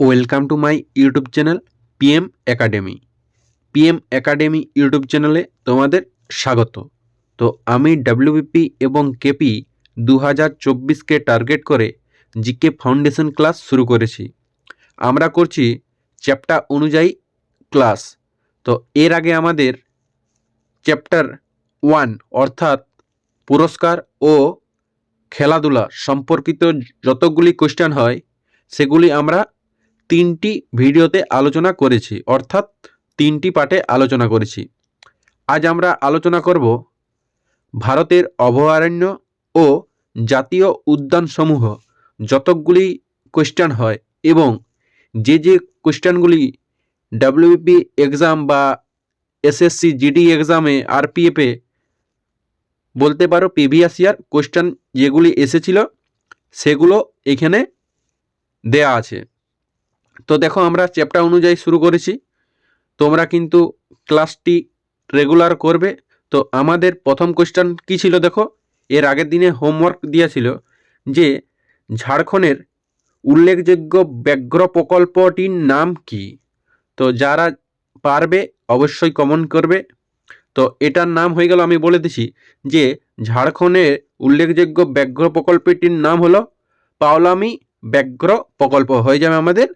Welcome to my YouTube channel PM academy PM academy YouTube চ্যানেলে তোমাদের স্বাগত। তো আমি ডাব্লিউবিপি এবং কেপি দু হাজার চব্বিশকে টার্গেট করে জিকে ফাউন্ডেশন ক্লাস শুরু করেছি। আমরা করছি চ্যাপ্টার অনুযায়ী ক্লাস তো এর আগে আমাদের চ্যাপ্টার ওয়ান অর্থাৎ পুরস্কার ও খেলাধুলা সম্পর্কিত যতগুলি কোয়েশ্চেন হয়, সেগুলি আমরা তিনটি ভিডিওতে আলোচনা করেছি, অর্থাৎ তিনটি পার্টে আলোচনা করেছি। আজ আমরা আলোচনা করব ভারতের অভয়ারণ্য ও জাতীয় উদ্যানসমূহ। যতগুলি কোশ্চেন হয় এবং যে যে কোশ্চেনগুলি ডাব্লিউপি এক্সাম বা এসএসসি জিডি এক্সামে আরপিএফে বলতে পারো প্রিভিয়াস ইয়ার কোশ্চেন যেগুলি এসেছিল, সেগুলো এখানে দেয়া আছে। তো দেখো আমরা চ্যাপ্টার অনুযায়ী শুরু করেছি। তোমরা কিন্তু ক্লাসটি রেগুলার করবে। তো আমাদের প্রথম কোয়েশ্চান কী ছিল দেখো? এর আগের দিনে হোমওয়ার্ক দিয়েছিল যে, ঝাড়খণ্ডের উল্লেখযোগ্য ব্যাঘ্র প্রকল্পটির নাম কি? তো যারা পারবে অবশ্যই কমন করবে। তো এটার নাম হয়ে গেল আমি বলে দিছি যে, ঝাড়খণ্ডের উল্লেখযোগ্য ব্যাঘ্র প্রকল্পটির নাম হলো পাওলামি ব্যাঘ্র প্রকল্প। হয়ে যাবে আমাদের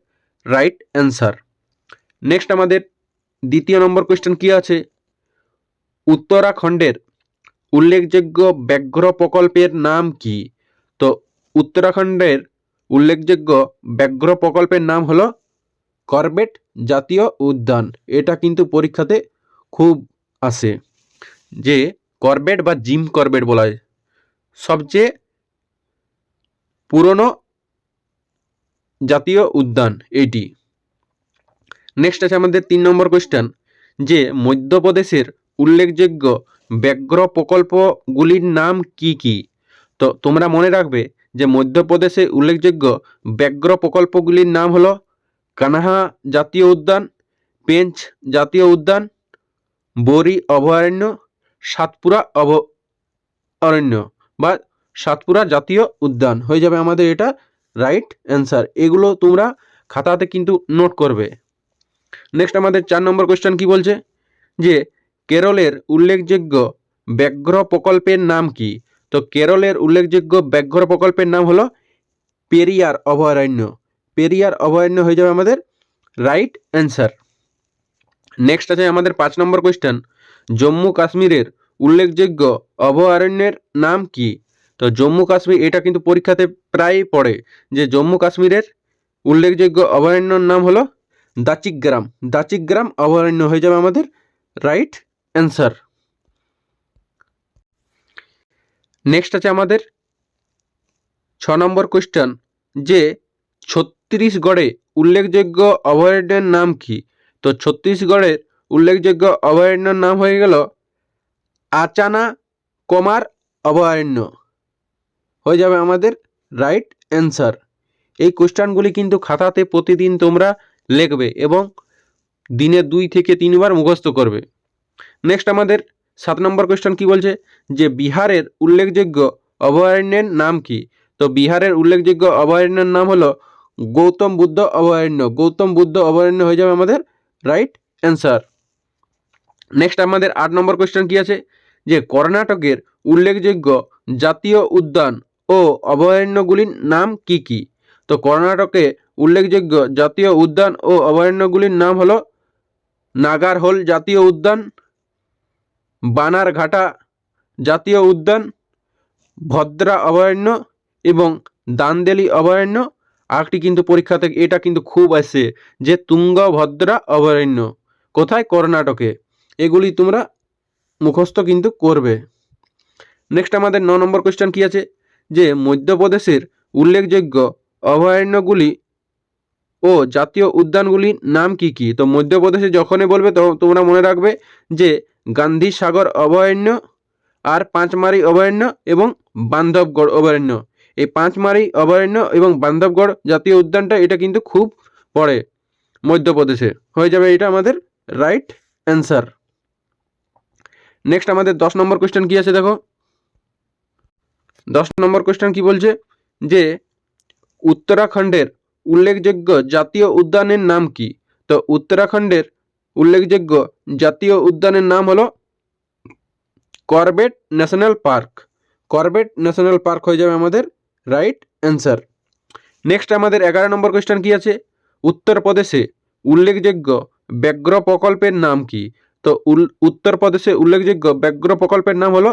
রাইট অ্যান্সার নেক্সট আমাদের দ্বিতীয় নম্বর কোয়েশ্চেন কী আছে? উত্তরাখণ্ডের উল্লেখযোগ্য ব্যাঘ্র প্রকল্পের নাম কি? তো উত্তরাখণ্ডের উল্লেখযোগ্য ব্যাঘ্র প্রকল্পের নাম হলো করবেট জাতীয় উদ্যান। এটা কিন্তু পরীক্ষাতে খুব আসে যে করবেট বা জিম করবেট বলা হয়। সবচেয়ে পুরনো জাতীয় উদ্যান, এটি। নেক্সট আছে আমাদের তিন নম্বর কোয়েশ্চেন যে মধ্যপ্রদেশের উল্লেখযোগ্য ব্যাঘ্র প্রকল্পগুলির নাম কি কি? তো তোমরা মনে রাখবে যে মধ্যপ্রদেশে উল্লেখযোগ্য ব্যাঘ্র প্রকল্পগুলির নাম হলো কানহা জাতীয় উদ্যান, পেঞ্চ জাতীয় উদ্যান, বরি অভয়ারণ্য, সাতপুরা অভয়ারণ্য বা সাতপুরা জাতীয় উদ্যান। হয়ে যাবে আমাদের এটা রাইট অ্যান্সার এগুলো তোমরা খাতাতে কিন্তু নোট করবে। নেক্সট আমাদের চার নম্বর কোয়েশ্চেন কি বলছে? যে, কেরলের উল্লেখযোগ্য ব্যাঘ্র প্রকল্পের নাম কি? তো কেরলের উল্লেখযোগ্য ব্যাঘ্র প্রকল্পের নাম হলো পেরিয়ার অভয়ারণ্য। পেরিয়ার অভয়ারণ্য হয়ে যাবে আমাদের রাইট অ্যান্সার নেক্সট আছে আমাদের পাঁচ নম্বর কোয়েশ্চেন জম্মু কাশ্মীরের উল্লেখযোগ্য অভয়ারণ্যের নাম কি? তো জম্মু কাশ্মীর, এটা কিন্তু পরীক্ষাতে প্রায়ই পড়ে যে জম্মু কাশ্মীরের উল্লেখযোগ্য অভয়ারণ্যর নাম হলো দাচিকগ্রাম। দাচিকগ্রাম অভয়ারণ্য হয়ে যাবে আমাদের রাইট অ্যান্সার নেক্সট আছে আমাদের ছ নম্বর কোয়েশ্চেন যে ছত্তিশগড়ে উল্লেখযোগ্য অভয়ারণ্যের নাম কি? তো ছত্তিশগড়ের উল্লেখযোগ্য অভয়ারণ্যের নাম হয়ে গেল আচানা কমার অভয়ারণ্য। হয়ে যাবে আমাদের রাইট অ্যান্সার এই কোশ্চেনগুলি কিন্তু খাতাতে প্রতিদিন তোমরা লিখবে এবং দিনে দুই থেকে তিনবার মুখস্থ করবে। নেক্সট আমাদের সাত নম্বর কোয়েশ্চেন কি বলছে? যে বিহারের উল্লেখযোগ্য অভয়ারণ্যের নাম কি? তো বিহারের উল্লেখযোগ্য অভয়ারণ্যের নাম হলো গৌতম বুদ্ধ অভয়ারণ্য। গৌতম বুদ্ধ অভয়ারণ্য হয়ে যাবে আমাদের রাইট অ্যান্সার নেক্সট আমাদের আট নম্বর কোয়েশ্চেন কি আছে? যে কর্ণাটকের উল্লেখযোগ্য জাতীয় উদ্যান ও অভয়ারণ্যগুলির নাম কি কি? তো কর্ণাটকে উল্লেখযোগ্য জাতীয় উদ্যান ও অভয়ারণ্যগুলির নাম হলো নাগারহোল জাতীয় উদ্যান, বানারঘাটা জাতীয় উদ্যান, ভদ্রা অভয়ারণ্য এবং দান্দেলি অভয়ারণ্য। আরেকটি কিন্তু পরীক্ষা থেকে এটা কিন্তু খুব আসে যে তুঙ্গভদ্রা অভয়ারণ্য কোথায়? কর্ণাটকে। এগুলি তোমরা মুখস্থ কিন্তু করবে। নেক্সট আমাদের ন নম্বর কোয়েশ্চেন কী আছে? যে মধ্যপ্রদেশের উল্লেখযোগ্য অভয়ারণ্যগুলি ও জাতীয় উদ্যানগুলির নাম কি কি? তো মধ্যপ্রদেশে যখনই বলবে তখন তোমরা মনে রাখবে যে গান্ধী সাগর অভয়ারণ্য আর পাঁচমারি অভয়ারণ্য এবং বান্ধবগড় অভয়ারণ্য। এই পাঁচমারি অভয়ারণ্য এবং বান্ধবগড় জাতীয় উদ্যানটা, এটা কিন্তু খুব পড়ে মধ্যপ্রদেশে। হয়ে যাবে এটা আমাদের রাইট অ্যান্সার নেক্সট আমাদের দশ নম্বর কোয়েশ্চেন কী আছে দেখো? দশ নম্বর কোয়েশ্চেন কি বলছে? যে উত্তরাখণ্ডের উল্লেখযোগ্য জাতীয় উদ্যানের নাম কি? তো উত্তরাখণ্ডের উল্লেখযোগ্য জাতীয় উদ্যানের নাম হলো Corbett national park. Corbett national park হয়ে যাবে আমাদের রাইট অ্যান্সার নেক্সট আমাদের এগারো নম্বর কোয়েশ্চেন কি আছে? উত্তরপ্রদেশে উল্লেখযোগ্য ব্যাঘ্র প্রকল্পের নাম কি? তো উত্তরপ্রদেশে উল্লেখযোগ্য ব্যাঘ্র প্রকল্পের নাম হলো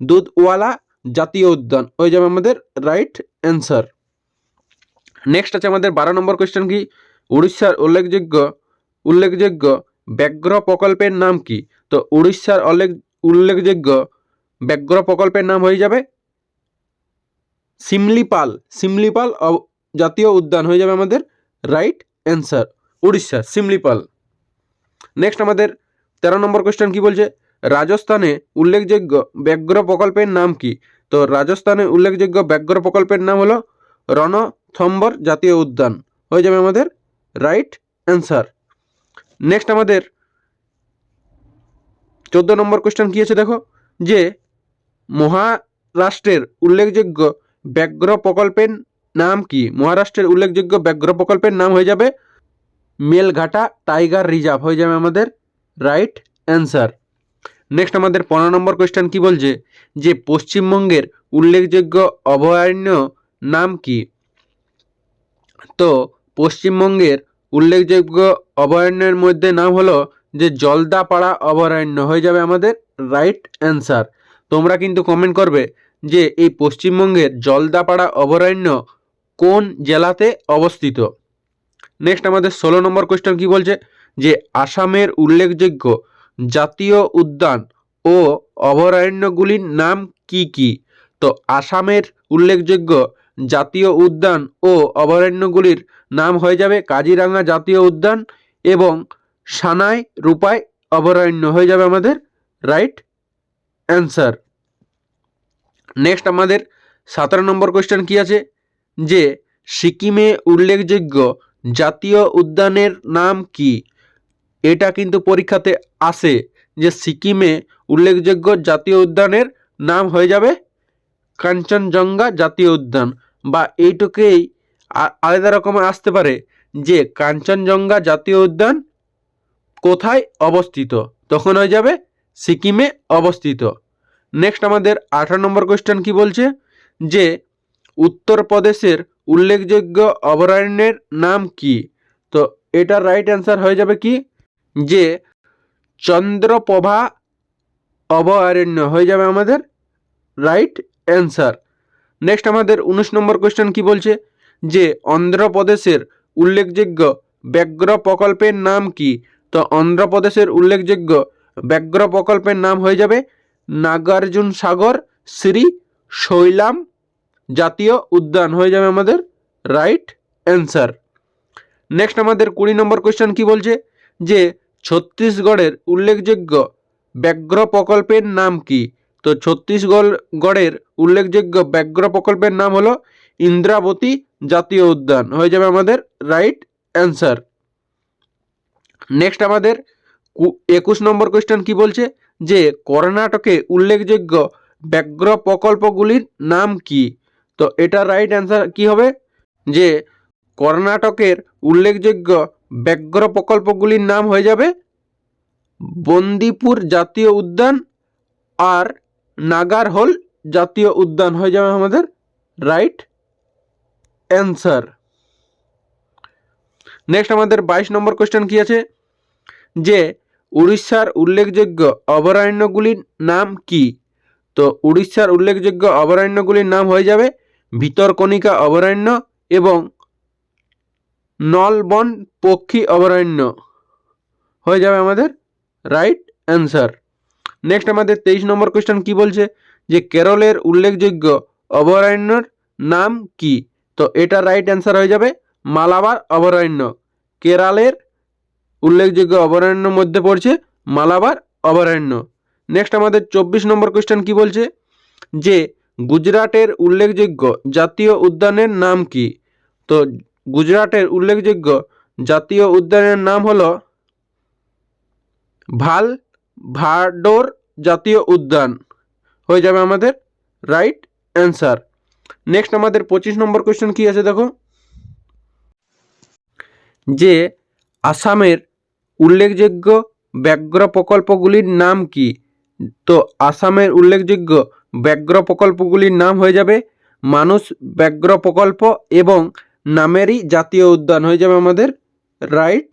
দুধওয়ালা জাতীয় উদ্যান। হয়ে যাবে আমাদের রাইট অ্যান্সার নেক্সট আছে আমাদের বারো নম্বর কোয়েশ্চেন কি? উড়িষ্যার উল্লেখযোগ্য উল্লেখযোগ্য ব্যাঘ্র প্রকল্পের নাম কি? তো উড়িষ্যার উল্লেখ উল্লেখযোগ্য ব্যাঘ্র প্রকল্পের নাম হয়ে যাবে সিমলিপাল। সিমলিপাল জাতীয় উদ্যান হয়ে যাবে আমাদের right answer Orissa Simlipal. Next আমাদের তেরো নম্বর কোয়েশ্চেন কি বলছে? রাজস্থানে উল্লেখযোগ্য ব্যাঘ্র প্রকল্পের নাম কি? তো রাজস্থানে উল্লেখযোগ্য ব্যাঘ্র প্রকল্পের নাম হলো রণথম্বর জাতীয় উদ্যান। হয়ে যাবে আমাদের রাইট অ্যান্সার নেক্সট আমাদের চোদ্দ নম্বর কোয়েশ্চেন কী আছে দেখো? যে মহারাষ্ট্রের উল্লেখযোগ্য ব্যাঘ্র প্রকল্পের নাম কি? মহারাষ্ট্রের উল্লেখযোগ্য ব্যাঘ্র প্রকল্পের নাম হয়ে যাবে মেলঘাটা টাইগার রিজার্ভ। হয়ে যাবে আমাদের রাইট অ্যান্সার নেক্সট আমাদের পনেরো নম্বর কোয়েশ্চেন কি বলছে? যে পশ্চিমবঙ্গের উল্লেখযোগ্য অভয়ারণ্য নাম কি? তো পশ্চিমবঙ্গের উল্লেখযোগ্য অভয়ারণ্যের মধ্যে নাম হলো যে জলদাপাড়া অভয়ারণ্য। হয়ে যাবে আমাদের রাইট অ্যান্সার তোমরা কিন্তু কমেন্ট করবে যে এই পশ্চিমবঙ্গের জলদাপাড়া অভয়ারণ্য কোন জেলাতে অবস্থিত? নেক্সট আমাদের ষোলো নম্বর কোয়েশ্চেন কি বলছে? যে আসামের উল্লেখযোগ্য জাতীয় উদ্যান ও অভয়ারণ্যগুলির নাম কি কি? তো আসামের উল্লেখযোগ্য জাতীয় উদ্যান ও অভয়ারণ্যগুলির নাম হয়ে যাবে কাজিরাঙ্গা জাতীয় উদ্যান এবং সানাই রূপাই অভয়ারণ্য হয়ে যাবে আমাদের রাইট অ্যান্সার নেক্সট আমাদের সতেরো নম্বর কোয়েশ্চেন কি আছে? যে সিকিমে উল্লেখযোগ্য জাতীয় উদ্যানের নাম কি? এটা কিন্তু পরীক্ষাতে আসে যে সিকিমে উল্লেখযোগ্য জাতীয় উদ্যানের নাম হয়ে যাবে কাঞ্চনজঙ্ঘা জাতীয় উদ্যান বা এইটুকুই আলাদা রকমের আসতে পারে যে কাঞ্চনজঙ্ঘা জাতীয় উদ্যান কোথায় অবস্থিত? তখন হয়ে যাবে সিকিমে অবস্থিত। নেক্সট আমাদের আঠারো নম্বর কোয়েশ্চেন কি বলছে? যে উত্তরপ্রদেশের উল্লেখযোগ্য অভয়ারণ্যের নাম কি? তো এটার রাইট অ্যান্সার হয়ে যাবে কি? যে চন্দ্রপ্রভা অভয়ারণ্য। হয়ে যাবে আমাদের রাইট অ্যান্সার নেক্সট আমাদের উনিশ নম্বর কোয়েশ্চেন কি বলছে? যে অন্ধ্রপ্রদেশের উল্লেখযোগ্য ব্যাঘ্র প্রকল্পের নাম কি? তো অন্ধ্রপ্রদেশের উল্লেখযোগ্য ব্যাঘ্র প্রকল্পের নাম হয়ে যাবে নাগার্জুন সাগর, শ্রী শৈলাম জাতীয় উদ্যান। হয়ে যাবে আমাদের রাইট অ্যান্সার নেক্সট আমাদের কুড়ি নম্বর কোয়েশ্চেন কি বলছে? যে ছত্তিশগড়ের উল্লেখযোগ্য ব্যাঘ্র প্রকল্পের নাম কি? তো ছত্তিশগড় গড়ের উল্লেখযোগ্য ব্যাঘ্র প্রকল্পের নাম হলো ইন্দ্রাবতী জাতীয় উদ্যান। হয়ে যাবে আমাদের রাইট অ্যান্সার। নেক্সট আমাদের একুশ নম্বর কোয়েশ্চেন কি বলছে? যে কর্ণাটকে উল্লেখযোগ্য ব্যাঘ্র প্রকল্পগুলির নাম কি? তো এটা রাইট অ্যান্সার কি হবে? যে কর্ণাটকের উল্লেখযোগ্য ব্যাঘ্র প্রকল্পগুলির নাম হয়ে যাবে বন্দিপুর জাতীয় উদ্যান আর নাগারহোল জাতীয় উদ্যান হয়ে যাবে আমাদের রাইট অ্যান্সার নেক্সট আমাদের বাইশ নম্বর কোয়েশ্চেন কি আছে? যে উড়িষ্যার উল্লেখযোগ্য অভয়ারণ্যগুলির নাম কি? তো উড়িষ্যার উল্লেখযোগ্য অভয়ারণ্যগুলির নাম হয়ে যাবে ভিতরকণিকা অভয়ারণ্য এবং নলবন পক্ষী অভয়ারণ্য। হয়ে যাবে আমাদের রাইট অ্যান্সার নেক্সট আমাদের তেইশ নম্বর কোয়েশ্চেন কি বলছে? যে কেরলের উল্লেখযোগ্য অভয়ারণ্যর নাম কি? তো এটা রাইট অ্যান্সার হয়ে যাবে মালাবার অভয়ারণ্য। কেরালের উল্লেখযোগ্য অভয়ারণ্যের মধ্যে পড়ছে মালাবার অভয়ারণ্য। নেক্সট আমাদের চব্বিশ নম্বর কোয়েশ্চেন কি বলছে? যে গুজরাটের উল্লেখযোগ্য জাতীয় উদ্যানের নাম কি? তো গুজরাটের উল্লেখযোগ্য জাতীয় উদ্যানের নাম হল ভালো ভাডোর জাতীয় উদ্যান। হয়ে যাবে আমাদের রাইট অ্যান্সার নেক্সট আমাদের পঁচিশ নম্বর কোয়েশ্চেন কি আছে দেখো? যে আসামের উল্লেখযোগ্য ব্যাঘ্র প্রকল্পগুলির নাম কি? তো আসামের উল্লেখযোগ্য ব্যাঘ্র প্রকল্পগুলির নাম হয়ে যাবে মানুষ ব্যাঘ্র প্রকল্প এবং নামেরই জাতীয় উদ্যান হয়ে যাবে আমাদের রাইট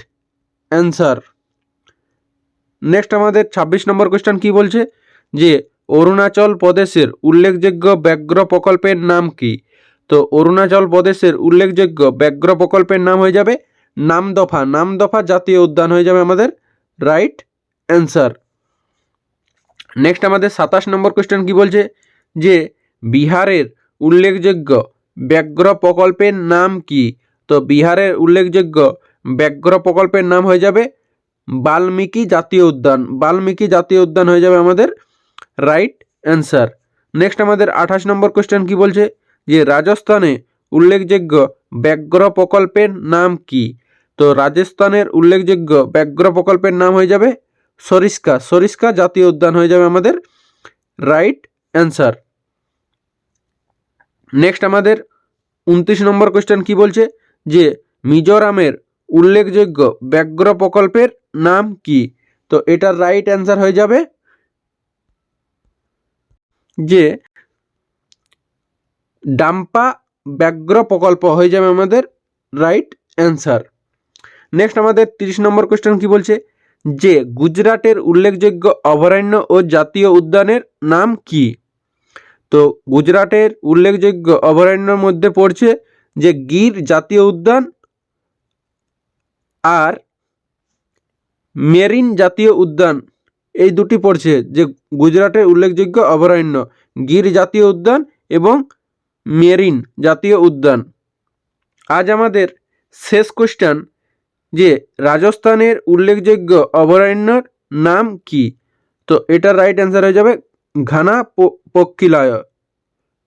অ্যান্সার নেক্সট আমাদের ছাব্বিশ নম্বর কোয়েশ্চেন কি বলছে? যে অরুণাচল প্রদেশের উল্লেখযোগ্য ব্যাঘ্র প্রকল্পের নাম কি? তো অরুণাচল প্রদেশের উল্লেখযোগ্য ব্যাঘ্র প্রকল্পের নাম হয়ে যাবে নামদফা। নামদফা জাতীয় উদ্যান হয়ে যাবে আমাদের রাইট অ্যান্সার নেক্সট আমাদের সাতাশ নম্বর কোয়েশ্চেন কি বলছে? যে বিহারের উল্লেখযোগ্য ব্যাঘ্র প্রকল্পের নাম কি? তো বিহারের উল্লেখযোগ্য ব্যাঘ্র প্রকল্পের নাম হয়ে যাবে বাল্মীকি জাতীয় উদ্যান। বাল্মীকি জাতীয় উদ্যান হয়ে যাবে আমাদের রাইট অ্যান্সার নেক্সট আমাদের আঠাশ নম্বর কোয়েশ্চেন কি বলছে? যে রাজস্থানে উল্লেখযোগ্য ব্যাঘ্র প্রকল্পের নাম কি? তো রাজস্থানের উল্লেখযোগ্য ব্যাঘ্র প্রকল্পের নাম হয়ে যাবে সরিস্কা সরিস্কা জাতীয় উদ্যান হয়ে যাবে আমাদের রাইট অ্যান্সার নেক্সট আমাদের উনত্রিশ নম্বর কোয়েশ্চেন কি বলছে? যে মিজোরামের উল্লেখযোগ্য ব্যাঘ্র প্রকল্পের নাম কি? তো এটার রাইট অ্যান্সার হয়ে যাবে যে ডাম্পা ব্যাঘ্র প্রকল্প হয়ে যাবে আমাদের রাইট অ্যান্সার নেক্সট আমাদের তিরিশ নম্বর কোয়েশ্চেন কি বলছে? যে গুজরাটের উল্লেখযোগ্য অভয়ারণ্য ও জাতীয় উদ্যানের নাম কি? তো গুজরাটের উল্লেখযোগ্য অভয়ারণ্যের মধ্যে পড়ছে যে গির জাতীয় উদ্যান আর মেরিন জাতীয় উদ্যান। এই দুটি পড়ছে যে গুজরাটের উল্লেখযোগ্য অভয়ারণ্য, গির জাতীয় উদ্যান এবং মেরিন জাতীয় উদ্যান। আজ আমাদের শেষ কোশ্চেন যে রাজস্থানের উল্লেখযোগ্য অভয়ারণ্যর নাম কি? তো এটার রাইট অ্যান্সার হয়ে যাবে ঘানা পক্ষীলয়,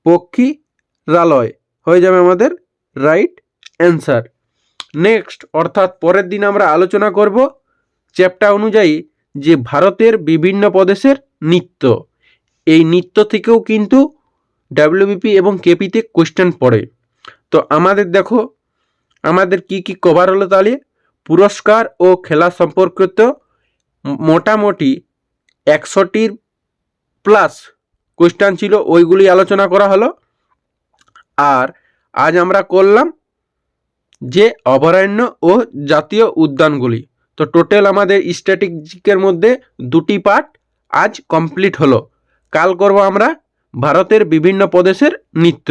পক্ষীরালয়। হয়ে যাবে আমাদের রাইট অ্যান্সার নেক্সট অর্থাৎ পরের দিন আমরা আলোচনা করব চ্যাপ্টার অনুযায়ী যে ভারতের বিভিন্ন প্রদেশের নৃত্য। এই নৃত্য থেকেও কিন্তু ডাব্লিউবিপি এবং কেপিতে কোশ্চেন পড়ে। তো আমাদের দেখো, আমাদের কি কি কভার হলো তাহলে? পুরস্কার ও খেলা সম্পর্কিত মোটামুটি একশোটির প্লাস কোশ্চেন ছিল ওইগুলি আলোচনা করা হলো। আর আজ আমরা করলাম যে অভয়ারণ্য ও জাতীয় উদ্যানগুলি। তো টোটাল আমাদের স্ট্র্যাটেজিকের মধ্যে দুটি পার্ট আজ কমপ্লিট হলো। কাল করব আমরা ভারতের বিভিন্ন প্রদেশের নৃত্য।